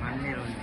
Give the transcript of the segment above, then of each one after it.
안 내려오네.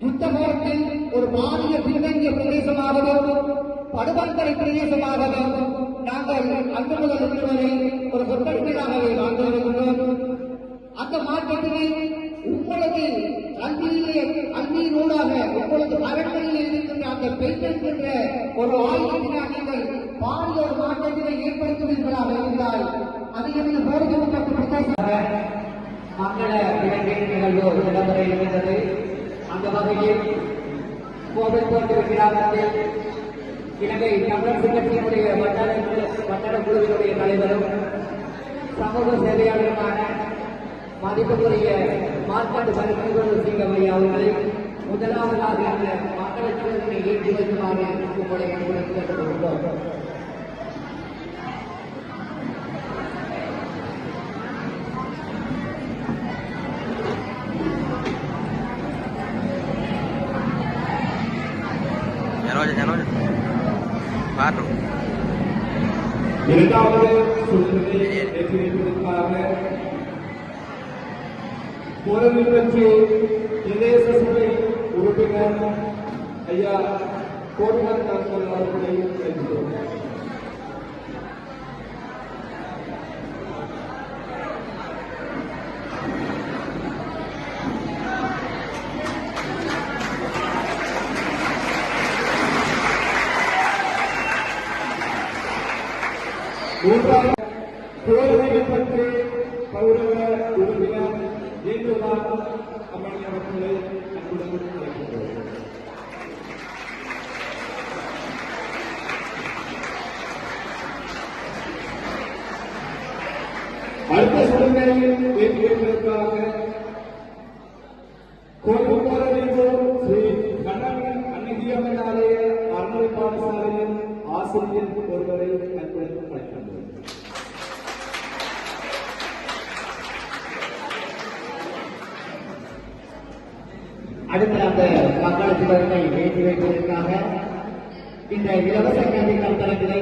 யுத்த காலத்தில் ஒரு பாரிய பின்தங்கிய பிரதேசமாகவும் படுபந்தரை பிரதேசமாகவும் நாங்கள் அன்று முதல் இன்று வரை ஒரு சொற்கடிமையாகவே வாழ்ந்து வருகின்றோம் அந்த மாற்றத்தினை உங்களது கல்வியிலே கல்வியினூடாக உங்களது அரண்மனையில் இருக்கின்ற அந்த பெண்கள் என்ற ஒரு ஆயுதத்தினால் நீங்கள் பாரிய ஒரு மாற்றத்தினை ஏற்படுத்துவீர்களாக இருந்தால் அது எனது போர்துவப்பட்ட பிரதேசமாக மங்கள விலங்கின் நிகழ்வு இடம்பெற இருக்கின்றது. அந்த வகையில் கோவில் தோட்ட கிராமத்தில் இலங்கை தமிழரசு கட்சியினுடைய வட்டார வட்டார குழுவினுடைய தலைவரும் சமூக சேவையாளருமான மதிப்புக்குரிய மார்க்காடு பரிசுகள் சிங்கமையா அவர்களை முதலாவதாக அந்த மக்களுக்கு ஏற்றி வைக்குமாறு உங்களை அன்புடன் கேட்டுக்கொள்கிறோம். இரண்டாவது சுற்றினை வெற்றி வைப்பதற்காக பொறுமை பெற்று பிரதேச சபை உறுப்பினர் ஐயா கோடிநாத் தாக்கல் அவர்களை அழைக்கிறோம். மூன்றாவது போர்வை பற்றி கௌரவ உறுப்பினர் ஏந்துவார் அம்மணி அவர்களை அன்புடன் அழைக்கின்றோம் அடுத்த சூழ்நிலையில் ஏற்றி வைப்பதற்காக ஸ்ரீ கண்ணன் அன்னகியம்மன் அறநிலை பாடசாலையின் ஆசிரியர் ஒருவரை அடுத்த அந்த மக்கள் திட்டத்தை ஏற்றி வைப்பதற்காக இந்த இலவச கல்வி கட்டணங்களை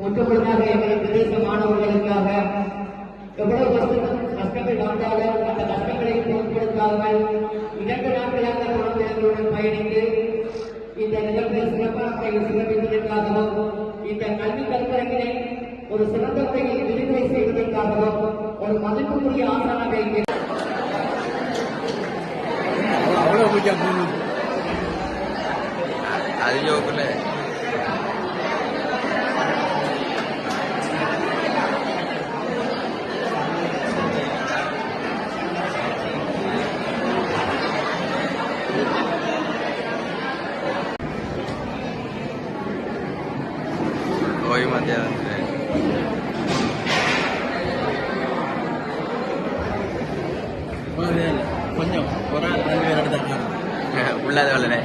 ஒட்டுமொத்தமாக எங்கள் பிரதேச மாணவர்களுக்காக எவ்வளவு கஷ்டம் கஷ்டங்கள் வந்தாலும் அந்த கஷ்டங்களை பொருட்படுத்தாமல் இரண்டு நாட்களாக குழந்தைகளுடன் பயணித்து இந்த நிகழ்வில் சிறப்பாக சிறப்பிப்பதற்காகவும் இந்த கல்வி கற்பனைகளை ஒரு சிறந்த முறையில் விடுதலை செய்வதற்காகவும் ஒரு పూజ పూలు అది జోకులే ఈ మధ్య உள்ளாத வளரே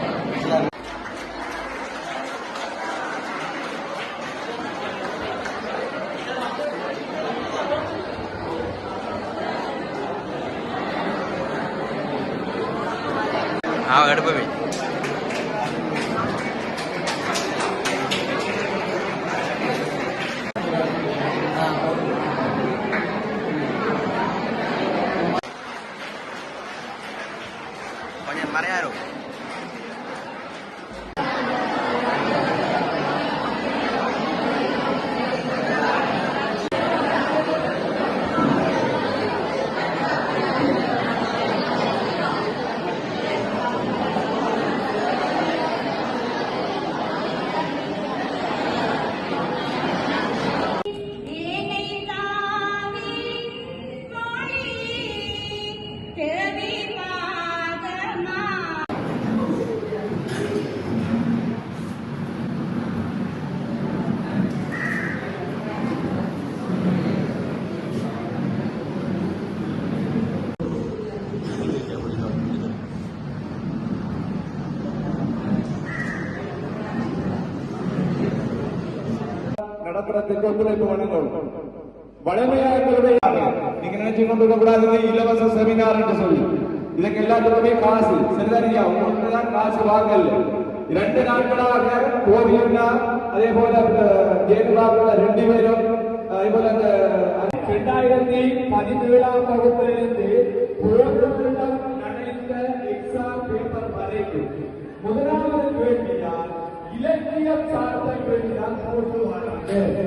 ஆ எடுப்பவே நடத்துறதுக்கு ஒத்துழைப்பு வழங்கணும். வளமையா நீங்க நினைச்சு கொண்டு கூடாது இலவச செமினார் என்று சொல்லி. இதுக்கு எல்லாத்துக்குமே காசு. சரிதானியா உங்களுக்கு தான் காசு வாங்கல. இரண்டு நாட்களாக கோவில்னா அதே போல ஜெயலலிதா ரெண்டு பேரும் அதே போல அந்த இரண்டாயிரத்தி பதினேழாம் வகுப்பிலிருந்து good.